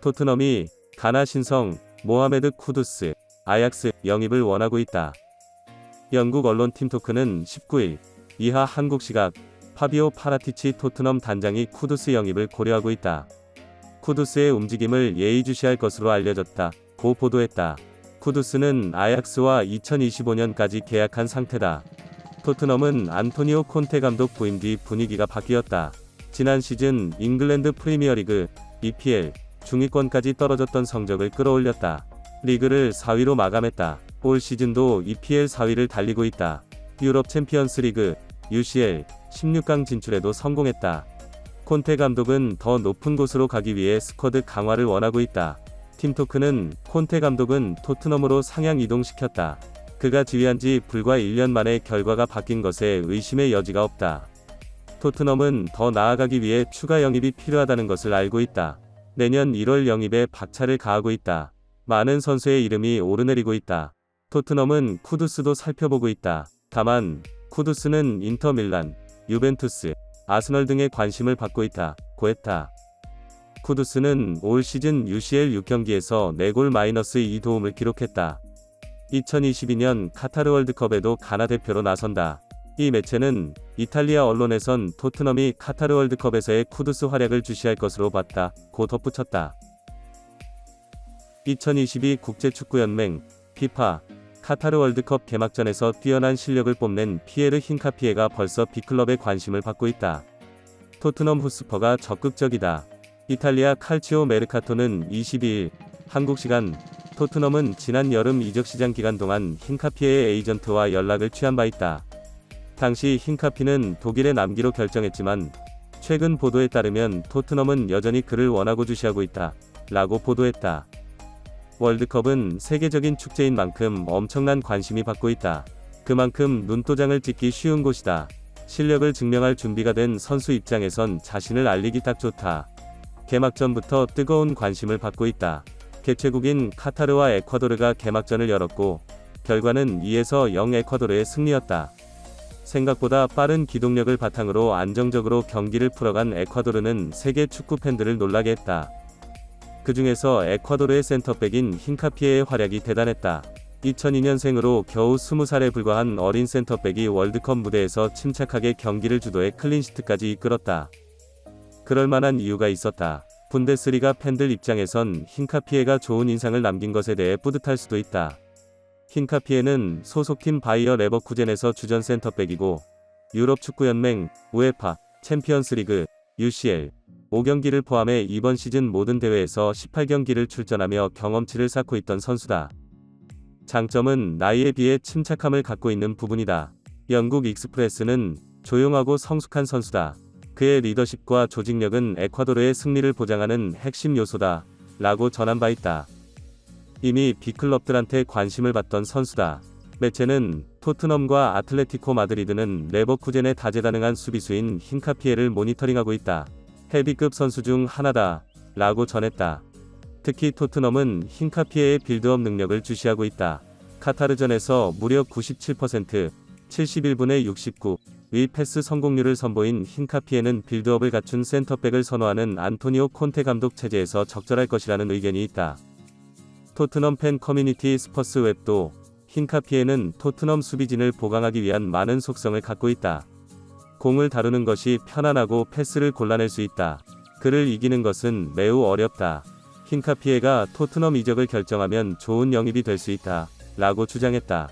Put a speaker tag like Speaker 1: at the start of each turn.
Speaker 1: 토트넘이 가나 신성, 모하메드 쿠두스, 아약스 영입을 원하고 있다. 영국 언론 팀토크는 19일 이하 한국 시각 파비오 파라티치 토트넘 단장이 쿠두스 영입을 고려하고 있다. 쿠두스의 움직임을 예의주시할 것으로 알려졌다. 고 보도했다. 쿠두스는 아약스와 2025년까지 계약한 상태다. 토트넘은 안토니오 콘테 감독 부임 뒤 분위기가 바뀌었다. 지난 시즌 잉글랜드 프리미어리그 EPL 중위권까지 떨어졌던 성적을 끌어올렸다. 리그를 4위로 마감했다. 올 시즌도 EPL 4위를 달리고 있다. 유럽 챔피언스 리그 UCL 16강 진출에도 성공했다. 콘테 감독은 더 높은 곳으로 가기 위해 스쿼드 강화를 원하고 있다. 팀토크는 콘테 감독은 토트넘으로 상향 이동시켰다. 그가 지휘한 지 불과 1년 만에 결과가 바뀐 것에 의심의 여지가 없다. 토트넘은 더 나아가기 위해 추가 영입이 필요하다는 것을 알고 있다. 내년 1월 영입에 박차를 가하고 있다. 많은 선수의 이름이 오르내리고 있다. 토트넘은 쿠두스도 살펴보고 있다. 다만 쿠두스는 인터 밀란, 유벤투스, 아스널 등의 관심을 받고 있다. 고했다. 쿠두스는 올 시즌 UCL 6경기에서 4골 마이너스 2 도움을 기록했다. 2022년 카타르 월드컵에도 가나 대표로 나선다. 이 매체는 이탈리아 언론에선 토트넘이 카타르 월드컵에서의 쿠두스 활약을 주시할 것으로 봤다. 고 덧붙였다. 2022 국제축구연맹 피파 카타르 월드컵 개막전에서 뛰어난 실력을 뽐낸 피에르 흰카피에가 벌써 B클럽의 관심을 받고 있다. 토트넘 후스퍼가 적극적이다. 이탈리아 칼치오 메르카토는 22일 한국 시간 토트넘은 지난 여름 이적 시장 기간 동안 흰카피에의 에이전트와 연락을 취한 바 있다. 당시 흰카피는 독일에 남기로 결정했지만 최근 보도에 따르면 토트넘은 여전히 그를 원하고 주시하고 있다. 라고 보도했다. 월드컵은 세계적인 축제인 만큼 엄청난 관심이 받고 있다. 그만큼 눈도장을 찍기 쉬운 곳이다. 실력을 증명할 준비가 된 선수 입장에선 자신을 알리기 딱 좋다. 개막전부터 뜨거운 관심을 받고 있다. 개최국인 카타르와 에콰도르가 개막전을 열었고 결과는 2에서 0 에콰도르의 승리였다. 생각보다 빠른 기동력을 바탕으로 안정적으로 경기를 풀어간 에콰도르는 세계 축구 팬들을 놀라게 했다. 그 중에서 에콰도르의 센터백인 흰카피에의 활약이 대단했다. 2002년생으로 겨우 20살에 불과한 어린 센터백이 월드컵 무대에서 침착하게 경기를 주도해 클린시트까지 이끌었다. 그럴 만한 이유가 있었다. 분데스리가 팬들 입장에선 흰카피에가 좋은 인상을 남긴 것에 대해 뿌듯할 수도 있다. 흰카피에는 소속팀 바이어 레버쿠젠에서 주전 센터백이고 유럽 축구연맹, 우에파, 챔피언스리그, UCL, 5경기를 포함해 이번 시즌 모든 대회에서 18경기를 출전하며 경험치를 쌓고 있던 선수다. 장점은 나이에 비해 침착함을 갖고 있는 부분이다. 영국 익스프레스는 조용하고 성숙한 선수다. 그의 리더십과 조직력은 에콰도르의 승리를 보장하는 핵심 요소다. 라고 전한 바 있다. 이미 B클럽들한테 관심을 받던 선수다. 매체는 토트넘과 아틀레티코 마드리드는 레버쿠젠의 다재다능한 수비수인 흰카피에를 모니터링하고 있다. 헤비급 선수 중 하나다. 라고 전했다. 특히 토트넘은 흰카피에의 빌드업 능력을 주시하고 있다. 카타르전에서 무려 97%, 71분의 69, 위 패스 성공률을 선보인 흰카피에는 빌드업을 갖춘 센터백을 선호하는 안토니오 콘테 감독 체제에서 적절할 것이라는 의견이 있다. 토트넘 팬 커뮤니티 스퍼스 웹도 흰카피에는 토트넘 수비진을 보강하기 위한 많은 속성을 갖고 있다. 공을 다루는 것이 편안하고 패스를 골라낼 수 있다. 그를 이기는 것은 매우 어렵다. 흰카피에가 토트넘 이적을 결정하면 좋은 영입이 될 수 있다. 라고 주장했다.